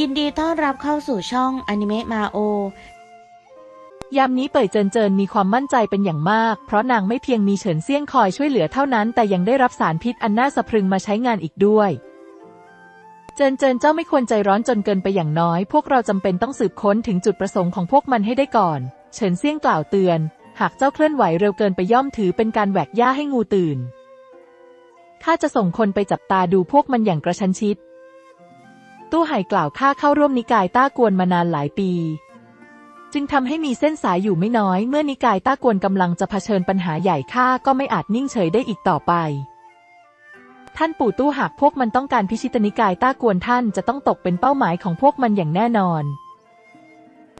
ยินดีต้อนรับเข้าสู่ช่องอนิเมะมาโอยามนี้เป่ยเจินเจินมีความมั่นใจเป็นอย่างมาก เพราะนางไม่เพียงมีเฉินเซี่ยงคอยช่วยเหลือเท่านั้น แต่ยังได้รับสารพิษอันน่าสะพรึงมาใช้งานอีกด้วย เจินเจินเจ้าไม่ควรใจร้อนจนเกินไปอย่างน้อย พวกเราจำเป็นต้องสืบค้นถึงจุดประสงค์ของพวกมันให้ได้ก่อน เฉินเซี่ยงกล่าวเตือน หากเจ้าเคลื่อนไหวเร็วเกินไปย่อมถือเป็นการแหวกหญ้าให้งูตื่นข้าจะส่งคนไปจับตาดูพวกมันอย่างกระชั้นชิด ตู้ไห่กล่าวข้าเข้าร่วมนิกายต้ากวนมานานหลายปี จึงทำให้มีเส้นสายอยู่ไม่น้อย เมื่อนิกายต้ากวนกำลังจะเผชิญปัญหาใหญ่ข้าก็ไม่อาจนิ่งเฉยได้อีกต่อไป ท่านปู่ตู้หากพวกมันต้องการพิชิตนิกายต้ากวนท่านจะต้องตกเป็นเป้าหมายของพวกมันอย่างแน่นอน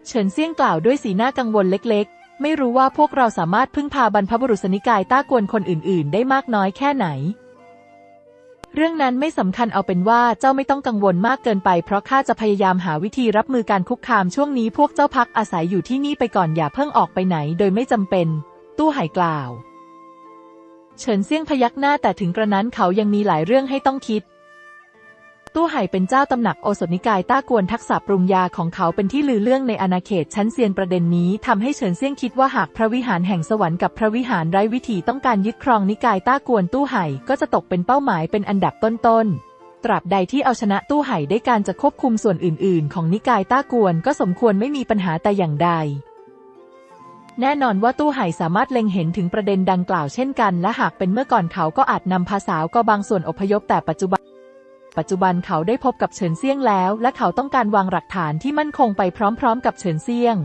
เฉินเซี่ยงกล่าวด้วยสีหน้ากังวลเล็กๆ ไม่รู้ว่าพวกเราสามารถพึ่งพาบรรพบุรุษนิกายต้ากวนคนอื่น ๆ ได้มากน้อยแค่ไหน เรื่องนั้นไม่สำคัญเอาเป็นว่าเจ้าไม่ต้องกังวลมากเกินไป เพราะข้าจะพยายามหาวิธีรับมือการคุกคามช่วงนี้พวกเจ้าพักอาศัยอยู่ที่นี่ไปก่อนอย่าเพิ่งออกไปไหนโดยไม่จำเป็น ตู้ไห่กล่าว เฉินเซี่ยงพยักหน้าแต่ถึงกระนั้นเขายังมีหลายเรื่องให้ต้องคิด ตู้ไห่เป็นเจ้าตำหนักโอสถนิกายต้ากวนทักษะปรุงยาของเขาเป็นที่ลือเรื่องในอาณาเขตชั้นเซียนประเด็นนี้ทำให้เฉินเซี่ยงคิดว่าหากพระวิหารแห่งสวรรค์กับพระวิหารไร้วิถีต้องการยึดครองนิกายต้ากวนตู้ไห่ก็จะตกเป็นเป้าหมายเป็นอันดับต้นๆตราบใดที่เอาชนะตู้ไห่ได้การจะควบคุมส่วนอื่น ๆ ของนิกายต้ากวนก็สมควรไม่มีปัญหาแต่อย่างใด แน่นอนว่าตู้ไห่สามารถเล็งเห็นถึงประเด็นดังกล่าวเช่นกัน และหากเป็นเมื่อก่อนเขาก็อาจนำภาษาก็บางส่วนอพยพแต่ปัจจุบัน ปัจจุบันเขาได้พบกับเฉินเซี่ยงแล้ว และเขาต้องการวางหลักฐานที่มั่นคงไปพร้อมๆ กับเฉินเซี่ยง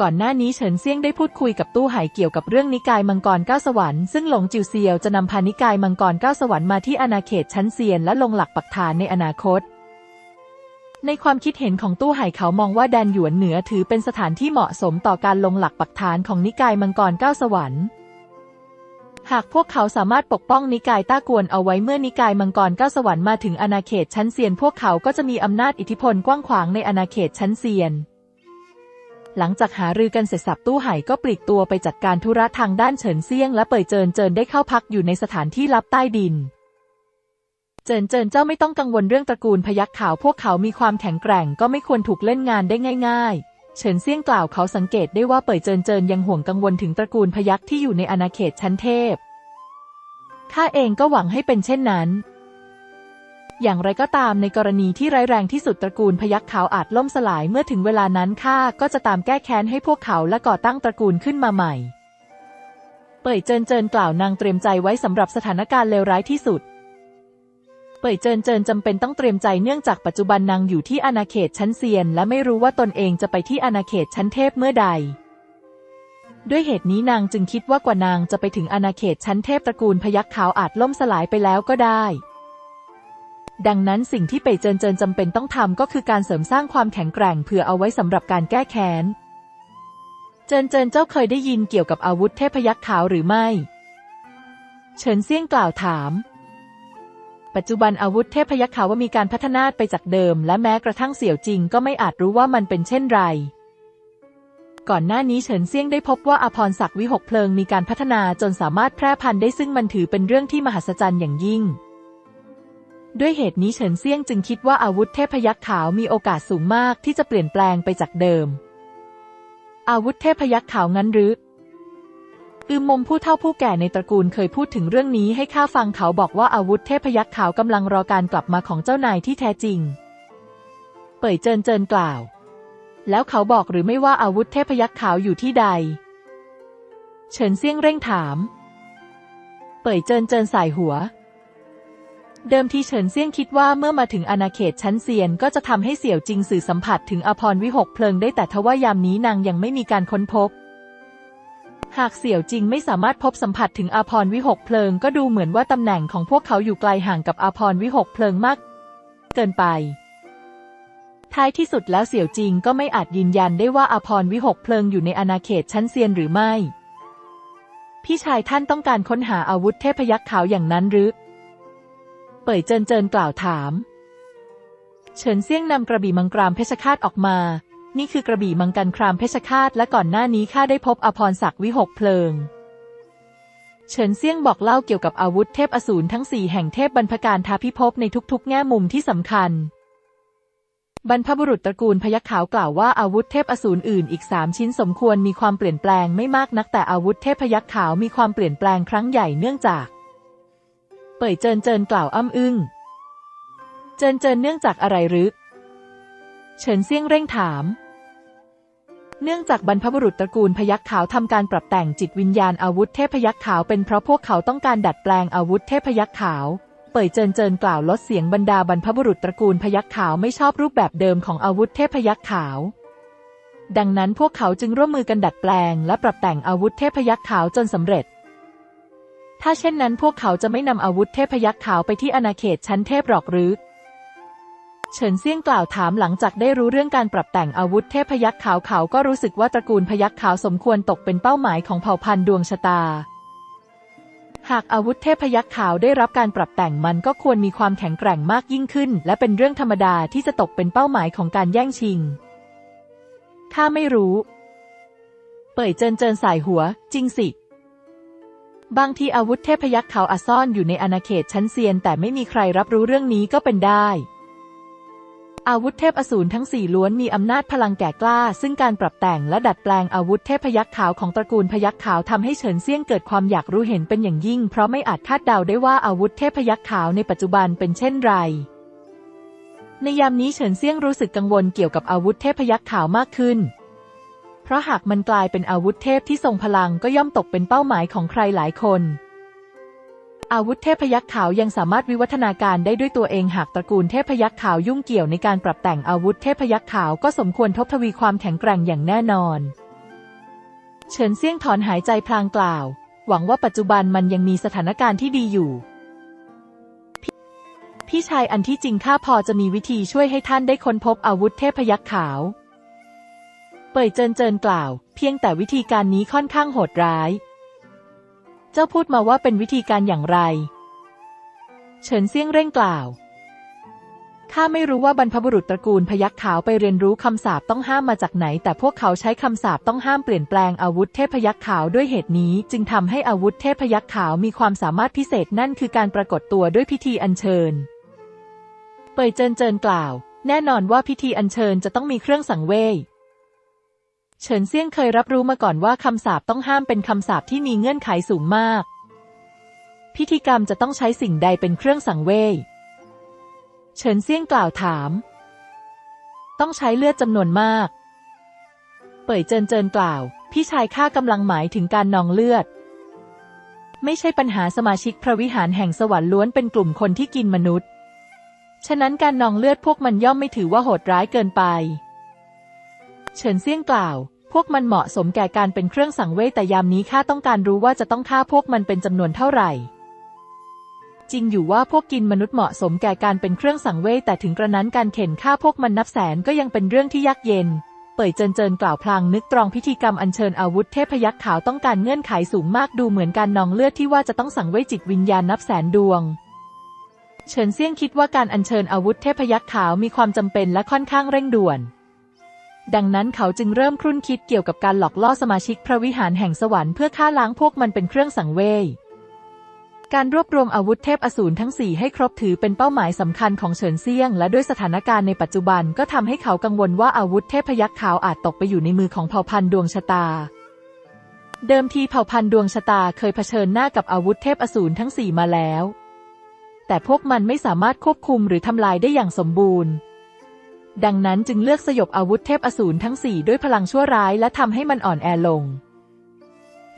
ก่อนหน้านี้เฉินเซี่ยงได้พูดคุยกับตู้ไห่เกี่ยวกับเรื่องนิกายมังกรเก้าสวรรค์ซึ่งหลงจิวเซียวจะนำพานิกายมังกรเก้าสวรรค์มาที่อาณาเขตชั้นเซียนและลงหลักปักฐานในอนาคตในความคิดเห็นของตู้ไห่เขามองว่าแดนหยวนเหนือถือเป็นสถานที่เหมาะสมต่อการลงหลักปักฐานของนิกายมังกรเก้าสวรรค์ หากพวกเขาสามารถปกป้องนิกายต้ากวนเอาไว้เมื่อนิกายมังกรเก้าสวรรค์มาถึงอาณาเขตชั้นเซียน พวกเขาก็จะมีอำนาจอิทธิพลกว้างขวางในอาณาเขตชั้นเซียน หลังจากหารือกันเสร็จสับตู้ไห่ก็ปลีกตัวไปจัดการธุระทางด้านเฉินเซียง และเปิดเจินเจินได้เข้าพักอยู่ในสถานที่ลับใต้ดิน เจินเจินเจ้าไม่ต้องกังวลเรื่องตระกูลพยัคฆ์ขาว พวกเขามีความแข็งแกร่งก็ไม่ควรถูกเล่นงานได้ง่าย ๆ เฉินเซี่ยงกล่าวเขาสังเกตได้ว่าเปิดเจินเจินยังห่วงกังวลถึงตระกูลพยัคฆ์ที่อยู่ในอาณาเขตชั้นเทพ ข้าเองก็หวังให้เป็นเช่นนั้น อย่างไรก็ตามในกรณีที่ร้ายแรงที่สุดตระกูลพยัคฆ์ขาวอาจล่มสลายเมื่อถึงเวลานั้นข้าก็จะตามแก้แค้นให้พวกเขาและก่อตั้งตระกูลขึ้นมาใหม่ เป่ยเจินเจินกล่าวนางเตรียมใจไว้สำหรับสถานการณ์เลวร้ายที่สุด เป่ยเจินเจินจำเป็นต้องเตรียมใจเนื่องจากปัจจุบันนางอยู่ที่อาณาเขตชั้นเซียน และไม่รู้ว่าตนเองจะไปที่อาณาเขตชั้นเทพเมื่อใด ด้วยเหตุนี้นางจึงคิดว่ากว่านางจะไปถึงอาณาเขตชั้นเทพตระกูลพยัคฆ์ขาวอาจล่มสลายไปแล้วก็ได้ ดังนั้นสิ่งที่เป่ยเจินเจินจำเป็นต้องทำก็คือการเสริมสร้างความแข็งแกร่งเพื่อเอาไว้สำหรับการแก้แค้นเจินเจินเจ้าเคยได้ยินเกี่ยวกับอาวุธเทพยัคฆ์ขาวหรือไม่ เฉินเซี่ยงกล่าวถาม ปัจจุบันอาวุธเทพยัคฆ์ขาวว่ามีการพัฒนาไปจากเดิม และแม้กระทั่งเสี่ยวจริงก็ไม่อาจรู้ว่ามันเป็นเช่นไร ก่อนหน้านี้เฉินเซียงได้พบว่าอภรศักดิ์วิหกเพลิงมีการพัฒนาจนสามารถแพร่พันธุ์ได้ซึ่งมันถือเป็นเรื่องที่มหัศจรรย์อย่างยิ่ง ด้วยเหตุนี้เฉินเซียงจึงคิดว่าอาวุธเทพยัคฆ์ขาวมีโอกาสสูงมากที่จะเปลี่ยนแปลงไปจากเดิม อาวุธเทพยัคฆ์ขาวงั้นหรือ อืมมมผู้เฒ่าผู้แก่ในตระกูลเคยพูดถึงเรื่องนี้ให้ข้าฟังเขาบอกว่าอาวุธเทพยัคฆ์ขาวกำลังรอการกลับมาของเจ้านายที่แท้จริง เป่ยเจินเจินกล่าว แล้วเขาบอกหรือไม่ว่าอาวุธเทพยัคฆ์ขาวอยู่ที่ใด เฉินเซี่ยงเร่งถาม เป่ยเจินเจินสายหัว เดิมทีเฉินเซี่ยงคิดว่าเมื่อมาถึงอาณาเขตชั้นเซียนก็จะทำให้เสี่ยวจริงสื่อสัมผัสถึงอภรวิหกเพลิงได้แต่ทว่ายามนี้นางยังไม่มีการค้นพบ หากเสี่ยวจริงไม่สามารถพบสัมผัสถึงอาพรวิหกเพลิง ก็ดูเหมือนว่าตำแหน่งของพวกเขาอยู่ไกลห่างกับอาพรวิหกเพลิงมาก เกินไป ท้ายที่สุดแล้วเสี่ยวจริงก็ไม่อาจยืนยันได้ว่าอาพรวิหกเพลิงอยู่ในอาณาเขตชั้นเซียนหรือไม่ พี่ชายท่านต้องการค้นหาอาวุธเทพยักษ์ขาวอย่างนั้นหรือ เป่ยเจินเจินกล่าวถาม เฉินเซี่ยงนำกระบี่มังกรามเพชรฆาตออกมา นี่คือกระบี่มังกันครามเพชรฆาตและก่อนหน้านี้ข้าได้พบอภรศักดิ์วิหกเพลิง เฉินเซี่ยงบอกเล่าเกี่ยวกับอาวุธเทพอสูรทั้งสี่แห่งเทพบรรพการทาพิภพในทุกๆ แง่มุมที่สำคัญ บรรพบุรุษตระกูลพยัคฆ์ขาวกล่าวว่าอาวุธเทพอสูรอื่นอีกสามชิ้นสมควรมีความเปลี่ยนแปลงไม่มากนักแต่อาวุธเทพพยัคฆ์ขาวมีความเปลี่ยนแปลงครั้งใหญ่เนื่องจาก เป่ยเจินเจินกล่าวอ้ำอึ้ง เจินเจินเนื่องจากอะไรหรือ เฉินเซี่ยงเร่งถาม เนื่องจากบรรพบุรุษตระกูลพยัคฆ์ขาวทำการปรับแต่งจิตวิญญาณอาวุธเทพพยัคฆ์ขาวเป็นเพราะพวกเขาต้องการดัดแปลงอาวุธเทพพยัคฆ์ขาว เป่ยเจินเจินกล่าวลดเสียงบรรดาบรรพบุรุษตระกูลพยัคฆ์ขาวไม่ชอบรูปแบบเดิมของอาวุธเทพพยัคฆ์ขาวดังนั้นพวกเขาจึงร่วมมือกันดัดแปลง และปรับแต่งอาวุธเทพยัคฆ์ขาวจนสำเร็จ ถ้าเช่นนั้นพวกเขาจะไม่นำอาวุธเทพยัคฆ์ขาวไปที่อาณาเขตชั้นเทพหรอกหรือ เฉินเซี่ยงกล่าวถามหลังจากได้รู้เรื่องการปรับแต่งอาวุธเทพยัคฆ์ขาวเขาก็รู้สึกว่าตระกูลพยัคฆ์ขาวสมควรตกเป็นเป้าหมายของเผ่าพันธุ์ดวงชะตา หากอาวุธเทพยัคฆ์ขาวได้รับการปรับแต่งมันก็ควรมีความแข็งแกร่งมากยิ่งขึ้น และเป็นเรื่องธรรมดาที่จะตกเป็นเป้าหมายของการแย่งชิง ข้าไม่รู้ เป่ยเจินเจินสายหัว จริงสิบางทีอาวุธเทพยัคฆ์ขาวอาซ่อนอยู่ในอาณาเขตชั้นเซียน แต่ไม่มีใครรับรู้เรื่องนี้ก็เป็นได้ อาวุธเทพอสูรทั้งสี่ล้วนมีอำนาจพลังแก่กล้า ซึ่งการปรับแต่งและดัดแปลงอาวุธเทพพยัคฆ์ขาวของตระกูลพยัคฆ์ขาวทำให้เฉินเซี่ยงเกิดความอยากรู้เห็นเป็นอย่างยิ่ง เพราะไม่อาจคาดเดาได้ว่าอาวุธเทพพยัคฆ์ขาวในปัจจุบันเป็นเช่นไร ในยามนี้เฉินเซี่ยงรู้สึกกังวลเกี่ยวกับอาวุธเทพพยัคฆ์ขาวมากขึ้น เพราะหากมันกลายเป็นอาวุธเทพที่ทรงพลังก็ย่อมตกเป็นเป้าหมายของใครหลายคน อาวุธเทพยัคฆ์ขาวยังสามารถวิวัฒนาการได้ด้วยตัวเองหากตระกูลเทพยัคฆ์ขาวยุ่งเกี่ยวในการปรับแต่งอาวุธเทพยัคฆ์ขาวก็สมควรทบทวีความแข็งแกร่งอย่างแน่นอน เฉินเซี่ยงถอนหายใจพลางกล่าว หวังว่าปัจจุบันมันยังมีสถานการณ์ที่ดีอยู่ พี่พี่ชายอันที่จริงข้าพอจะมีวิธีช่วยให้ท่านได้ค้นพบอาวุธเทพยัคฆ์ขาว เป่ยเจินเจินกล่าว เพียงแต่วิธีการนี้ค่อนข้างโหดร้าย จ้าพูดมาว่าเป็นวิธีการอย่างไร เฉินเซี่ยงเร่งกล่าว ข้าไม่รู้ว่าบรรพบุรุษตระกูลพยัคฆ์ขาวไปเรียนรู้คำสาปต้องห้ามมาจากไหน แต่พวกเขาใช้คำสาปต้องห้ามเปลี่ยนแปลงอาวุธเทพยัคฆ์ขาวด้วยเหตุนี้ จึงทำให้อาวุธเทพยัคฆ์ขาวมีความสามารถพิเศษนั่นคือการปรากฏตัวด้วยพิธีอัญเชิญ เป่ยเจินเจินกล่าว แน่นอนว่าพิธีอัญเชิญจะต้องมีเครื่องสังเวย เฉินเซี่ยงเคยรับรู้มาก่อนว่าคำสาปต้องห้ามเป็นคำสาปที่มีเงื่อนไขสูงมาก พิธีกรรมจะต้องใช้สิ่งใดเป็นเครื่องสังเวย เฉินเซี่ยงกล่าวถาม ต้องใช้เลือดจำนวนมาก เป่ยเจินเจินกล่าว พี่ชายข้ากำลังหมายถึงการนองเลือด ไม่ใช่ปัญหาสมาชิกพระวิหารแห่งสวรรค์ล้วนเป็นกลุ่มคนที่กินมนุษย์ ฉะนั้นการนองเลือดพวกมันย่อมไม่ถือว่าโหดร้ายเกินไป เฉินเซี่ยงกล่าว พวกมันเหมาะสมแก่การเป็นเครื่องสังเวยแต่ยามนี้ข้าต้องการรู้ว่าจะต้องฆ่าพวกมันเป็นจำนวนเท่าไหร่ จริงอยู่ว่าพวกกินมนุษย์เหมาะสมแก่การเป็นเครื่องสังเวยแต่ถึงกระนั้นการเข็นฆ่าพวกมันนับแสนก็ยังเป็นเรื่องที่ยากเย็นเป่ยเจินเจินกล่าวพลางนึกตรองพิธีกรรมอัญเชิญอาวุธเทพยัคฆ์ขาวต้องการเงื่อนไขสูงมากดูเหมือนการนองเลือดที่ว่าจะต้องสังเวยจิตวิญญาณนับแสนดวง เฉินเซี่ยงคิดว่าการอัญเชิญอาวุธเทพยัคฆ์ขาวมีความจำเป็นและค่อนข้างเร่งด่วน ดังนั้นเขาจึงเริ่มครุ่นคิดเกี่ยวกับการหลอกล่อสมาชิกพระวิหารแห่งสวรรค์เพื่อฆ่าล้างพวกมันเป็นเครื่องสังเวยการรวบรวมอาวุธเทพอสูรทั้งสี่ให้ครบถือเป็นเป้าหมายสำคัญของเฉินเซียง และด้วยสถานการณ์ในปัจจุบันก็ทำให้เขากังวลว่าอาวุธเทพยัคฆ์ขาวอาจตกไปอยู่ในมือของเผ่าพันธุ์ดวงชะตา เดิมทีเผ่าพันธุ์ดวงชะตาเคยเผชิญหน้ากับอาวุธเทพอสูรทั้งสี่มาแล้ว แต่พวกมันไม่สามารถควบคุมหรือทำลายได้อย่างสมบูรณ์ ดังนั้นจึงเลือกสยบอาวุธเทพอสูรทั้งสี่ด้วยพลังชั่วร้ายและทำให้มันอ่อนแอลง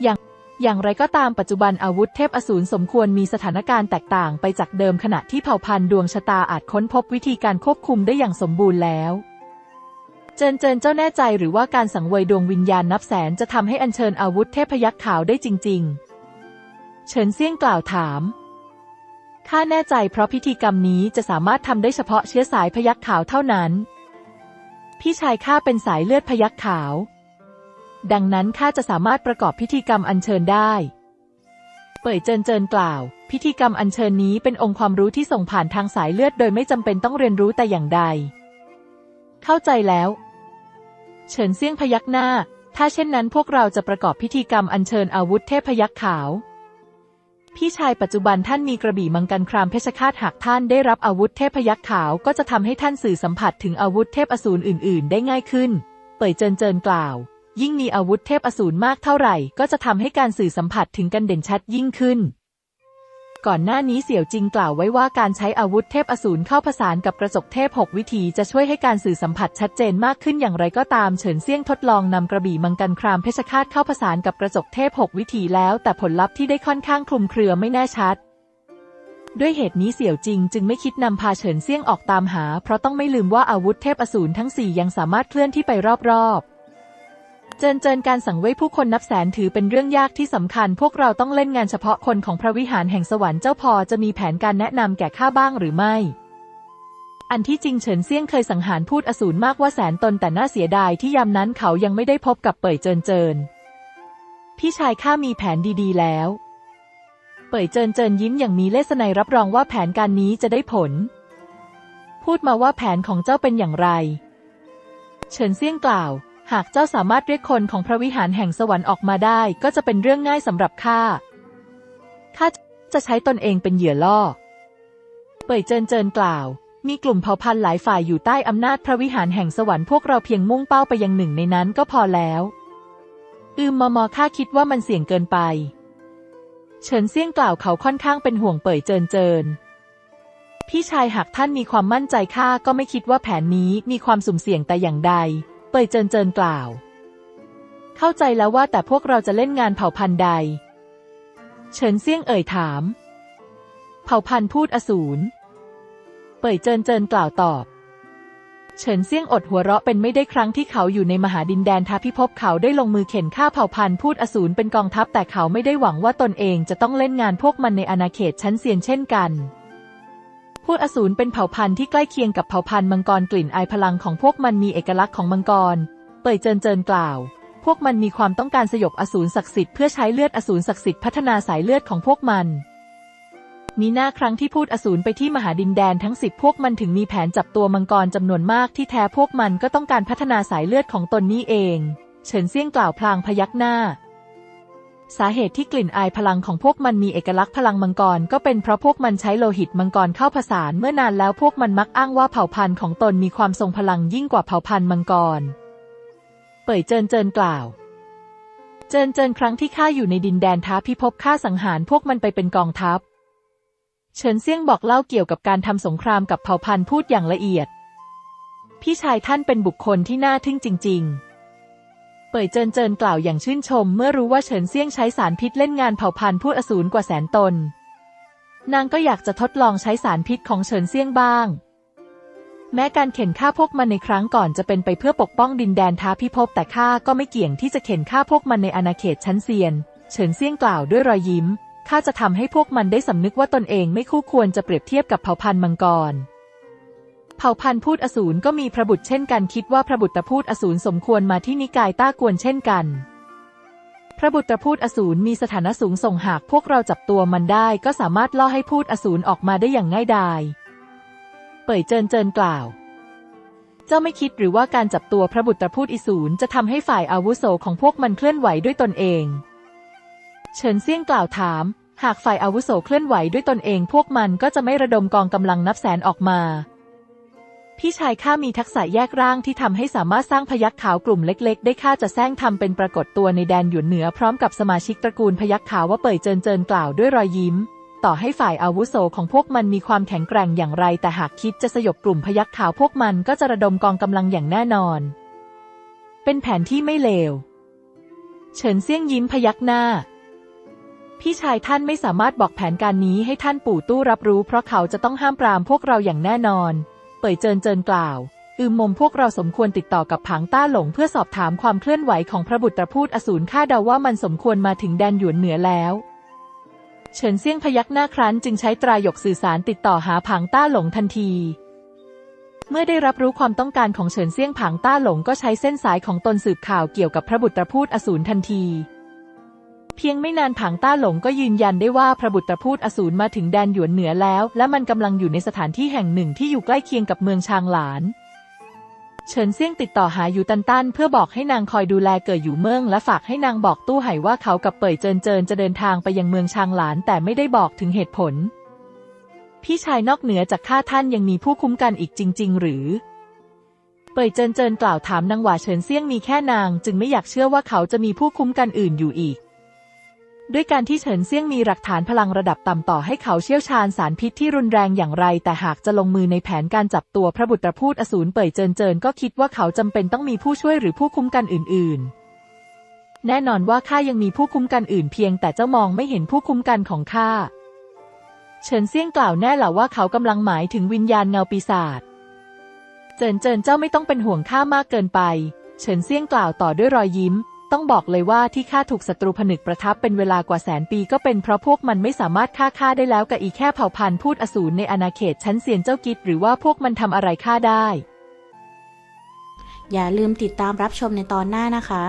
อย่างอย่างไรก็ตามปัจจุบันอาวุธเทพอสูรสมควรมีสถานการณ์แตกต่างไปจากเดิมขณะที่เผ่าพันธุ์ดวงชะตาอาจค้นพบวิธีการควบคุมได้อย่างสมบูรณ์แล้ว เจินเจินเจ้าแน่ใจหรือว่าการสังเวยดวงวิญญาณนับแสนจะทำให้อัญเชิญอาวุธเทพยัคฆ์ขาวได้จริง ๆ เฉินเซี่ยงกล่าวถาม ข้าแน่ใจเพราะพิธีกรรมนี้จะสามารถทำได้เฉพาะเชื้อสายพยัคฆ์ขาวเท่านั้น พี่ชายข้าเป็นสายเลือดพยัคฆ์ขาว ดังนั้นข้าจะสามารถประกอบพิธีกรรมอัญเชิญได้ เป่ยเจินเจินกล่าว พิธีกรรมอัญเชิญนี้เป็นองค์ความรู้ที่ส่งผ่านทางสายเลือดโดยไม่จำเป็นต้องเรียนรู้แต่อย่างใด เข้าใจแล้ว เฉินเซี่ยงพยักหน้า ถ้าเช่นนั้นพวกเราจะประกอบพิธีกรรมอัญเชิญอาวุธเทพพยัคฆ์ขาว พี่ชายปัจจุบันท่านมีกระบี่มังกรครามเพชฌฆาตหากท่านได้รับอาวุธเทพยักษ์ขาวก็จะทำให้ท่านสื่อสัมผัสถึงอาวุธเทพอสูรอื่น ๆ ได้ง่ายขึ้น เปิดเจินเจินกล่าว ยิ่งมีอาวุธเทพอสูรมากเท่าไหร่ ก็จะทำให้การสื่อสัมผัสถึงกันเด่นชัดยิ่งขึ้น ก่อนหน้านี้เสี่ยวจิงกล่าวไว้ว่าการใช้อาวุธเทพอสูรเข้าผสานกับกระจกเทพหกวิธีจะช่วยให้การสื่อสัมผัสชัดเจนมากขึ้นอย่างไรก็ตามเฉินเซี่ยงทดลองนำกระบี่มังกรครามเพชฌฆาตเข้าผสานกับกระจกเทพหกวิธีแล้ว แต่ผลลัพธ์ที่ได้ค่อนข้างคลุมเครือไม่แน่ชัด ด้วยเหตุนี้เสี่ยวจิงจึงไม่คิดนำพาเฉินเซี่ยงออกตามหา เพราะต้องไม่ลืมว่าอาวุธเทพอสูรทั้งสี่ยังสามารถเคลื่อนที่ไปรอบๆ เจินเจินการสังเวยผู้คนนับแสนถือเป็นเรื่องยากที่สำคัญ พวกเราต้องเล่นงานเฉพาะคนของพระวิหารแห่งสวรรค์เจ้าพอจะมีแผนการแนะนำแก่ข้าบ้างหรือไม่ อันที่จริงเฉินเซี่ยงเคยสังหารพูดอสูรมากว่าแสนตนแต่น่าเสียดายที่ยามนั้นเขายังไม่ได้พบกับเป่ยเจินเจิน พี่ชายข้ามีแผนดีๆ แล้ว เป่ยเจินเจินยิ้มอย่างมีเลสไนยรับรองว่าแผนการนี้จะได้ผล พูดมาว่าแผนของเจ้าเป็นอย่างไร เฉินเซี่ยงกล่าว หากเจ้าสามารถเรียกคนของพระวิหารแห่งสวรรค์ออกมาได้ก็จะเป็นเรื่องง่ายสำหรับข้า ข้าจะใช้ตนเองเป็นเหยื่อล่อ เป่ยเจินเจินกล่าว มีกลุ่มเผ่าพันธุ์หลายฝ่ายอยู่ใต้อำนาจพระวิหารแห่งสวรรค์พวกเราเพียงมุ่งเป้าไปยังหนึ่งในนั้นก็พอแล้วอืมมอมอข้าคิดว่ามันเสี่ยงเกินไป เฉินเซี่ยงกล่าวเขาค่อนข้างเป็นห่วงเป่ยเจินเจิน พี่ชายหากท่านมีความมั่นใจข้าก็ไม่คิดว่าแผนนี้มีความสุ่มเสี่ยงแต่อย่างใด เปยเจินเจินกล่าว เข้าใจแล้วว่าแต่พวกเราจะเล่นงานเผ่าพันธุ์ใด เฉินเซี่ยงเอ่ยถาม เผ่าพันธุ์พูดอสูร เป่ยเจินเจินกล่าวตอบ เฉินเซี่ยงอดหัวเราะเป็นไม่ได้ครั้งที่เขาอยู่ในมหาดินแดนท้าพิภพเขาได้ลงมือเข็นฆ่าเผ่าพันธุ์พูดอสูรเป็นกองทัพแต่เขาไม่ได้หวังว่าตนเองจะต้องเล่นงานพวกมันในอาณาเขตชั้นเซียนเช่นกัน พูดอสูรเป็นเผ่าพันธุ์ที่ใกล้เคียงกับเผ่าพันธุ์มังกรกลิ่นอายพลังของพวกมันมีเอกลักษณ์ของมังกร เป่ยเจินเจินกล่าว พวกมันมีความต้องการสยบอสูรศักดิ์สิทธิ์เพื่อใช้เลือดอสูรศักดิ์สิทธิ์พัฒนาสายเลือดของพวกมันมีหน้าครั้งที่พูดอสูรไปที่มหาดินแดนทั้งสิบพวกมันถึงมีแผนจับตัวมังกรจำนวนมากที่แท้พวกมันก็ต้องการพัฒนาสายเลือดของตนนี่เอง เฉินเซี่ยงกล่าวพลางพยักหน้า สาเหตุที่กลิ่นอายพลังของพวกมันมีเอกลักษณ์พลังมังกร ก็เป็นเพราะพวกมันใช้โลหิตมังกรเข้าผสานเมื่อนานแล้วพวกมันมักอ้างว่าเผ่าพันธุ์ของตนมีความทรงพลังยิ่งกว่าเผ่าพันธุ์มังกร เป่ยเจินเจินกล่าว เจินเจินครั้งที่ข้าอยู่ในดินแดนท้าพิภพข้าสังหารพวกมันไปเป็นกองทัพ เฉินเซี่ยงบอกเล่าเกี่ยวกับการทำสงครามกับเผ่าพันธุ์พูดอย่างละเอียด พี่ชายท่านเป็นบุคคลที่น่าทึ่งจริง ๆ เป่ยเจินเจินกล่าวอย่างชื่นชม เมื่อรู้ว่าเฉินเซี่ยงใช้สารพิษเล่นงานเผ่าพันธุ์พูดอสูรกว่าแสนตน นางก็อยากจะทดลองใช้สารพิษของเฉินเซี่ยงบ้าง แม้การเข็นฆ่าพวกมันในครั้งก่อนจะเป็นไปเพื่อปกป้องดินแดนท้าพิภพแต่ข้าก็ไม่เกี่ยงที่จะเข็นฆ่าพวกมันในอาณาเขตชั้นเซียน เฉินเซี่ยงกล่าวด้วยรอยยิ้มข้าจะทำให้พวกมันได้สำนึกว่าตนเองไม่คู่ควรจะเปรียบเทียบกับเผ่าพันธุ์มังกร ผ่าพันธุ์พูดอสูรก็มีพระบุตรเช่นกันคิดว่าพระบุตรพูดอสูรสมควรมาที่นิกายต้ากวนเช่นกัน พระบุตรพูดอสูรมีสถานะสูงส่งหากพวกเราจับตัวมันได้ก็สามารถล่อให้พูดอสูรออกมาได้อย่างง่ายดายเป่ยเจินเจินกล่าว เจ้าไม่คิดหรือว่าการจับตัวพระบุตรพูดอสูรจะทำให้ฝ่ายอาวุโสของพวกมันเคลื่อนไหวด้วยตนเอง เฉินเซี่ยงกล่าวถาม หากฝ่ายอาวุโสเคลื่อนไหวด้วยตนเอง พวกมันก็จะไม่ระดมกองกำลังนับแสนออกมา พี่ชายข้ามีทักษะแยกร่างที่ทำให้สามารถสร้างพยัคฆ์ขาวกลุ่มเล็กๆ ได้ข้าจะแซงทำเป็นปรากฏตัวในแดนหยวนเหนือพร้อมกับสมาชิกตระกูลพยัคฆ์ขาวว่าเป่ยเจินเจินกล่าวด้วยรอยยิ้ม ต่อให้ฝ่ายอาวุโสของพวกมันมีความแข็งแกร่งอย่างไร แต่หากคิดจะสยบกลุ่มพยัคฆ์ขาวพวกมันก็จะระดมกองกำลังอย่างแน่นอน เป็นแผนที่ไม่เลว เฉินเซี่ยงยิ้มพยักหน้าพี่ชายท่านไม่สามารถบอกแผนการนี้ให้ท่านปู่ตู้รับรู้ เพราะเขาจะต้องห้ามปรามพวกเราอย่างแน่นอน เป่ยเจินเจินกล่าว อืมมมพวกเราสมควรติดต่อกับผางต้าหลงเพื่อสอบถามความเคลื่อนไหวของพระบุตรพูดอสูรข้าเดาว่ามันสมควรมาถึงแดนหยวนเหนือแล้วเฉินเซี่ยงพยักหน้าครั้นจึงใช้ตรายกสื่อสารติดต่อหาผางต้าหลงทันที เมื่อได้รับรู้ความต้องการของเฉินเซี่ยงผางต้าหลงก็ใช้เส้นสายของตนสืบข่าวเกี่ยวกับพระบุตรพูดอสูรทันที เพียงไม่นานผางต้าหลงก็ยืนยันได้ว่าพระบุตรพูดอสูรมาถึงแดนหยวนเหนือแล้ว และมันกำลังอยู่ในสถานที่แห่งหนึ่งที่อยู่ใกล้เคียงกับเมืองชางหลานเฉินเซี่ยงติดต่อหาอยู่ตันตันเพื่อบอกให้นางคอยดูแลเกิดอยู่เมืองและฝากให้นางบอกตู้ไห่ว่าเขากับเป่ยเจินเจินจะเดินทางไปยังเมืองชางหลาน แต่ไม่ได้บอกถึงเหตุผล พี่ชายนอกเหนือจากข้าท่านยังมีผู้คุ้มกันอีกจริง ๆ หรือ เป่ยเจินเจินกล่าวถามนางหว่าเฉินเซี่ยงมีแค่นาง จึงไม่อยากเชื่อว่าเขาจะมีผู้คุ้มกันอื่นอยู่อีก ด้วยการที่เฉินเซี่ยงมีหลักฐานพลังระดับต่ำต่อให้เขาเชี่ยวชาญสารพิษที่รุนแรงอย่างไร แต่หากจะลงมือในแผนการจับตัวพระบุตรพูดอสูรเป่ยเจินเจินก็คิดว่าเขาจำเป็นต้องมีผู้ช่วยหรือผู้คุ้มกันอื่น ๆ แน่นอนว่าข้ายังมีผู้คุ้มกันอื่นเพียงแต่เจ้ามองไม่เห็นผู้คุ้มกันของข้าเฉินเซี่ยงกล่าวแน่หละว่าเขากำลังหมายถึงวิญญาณเงาปีศาจเจินเจินเจ้าไม่ต้องเป็นห่วงข้ามากเกินไป เฉินเซี่ยงกล่าวต่อด้วยรอยยิ้ม ต้องบอกเลยว่าที่ข้าถูกศัตรูผนึกประทับเป็นเวลากว่าแสนปีก็เป็นเพราะพวกมันไม่สามารถฆ่าข้าได้แล้วกับอีแค่เผ่าพันธุ์พูดอสูรในอาณาเขตชั้นเซียนเจ้ากิจหรือว่าพวกมันทำอะไรข้าได้ อย่าลืมติดตามรับชมในตอนหน้านะคะ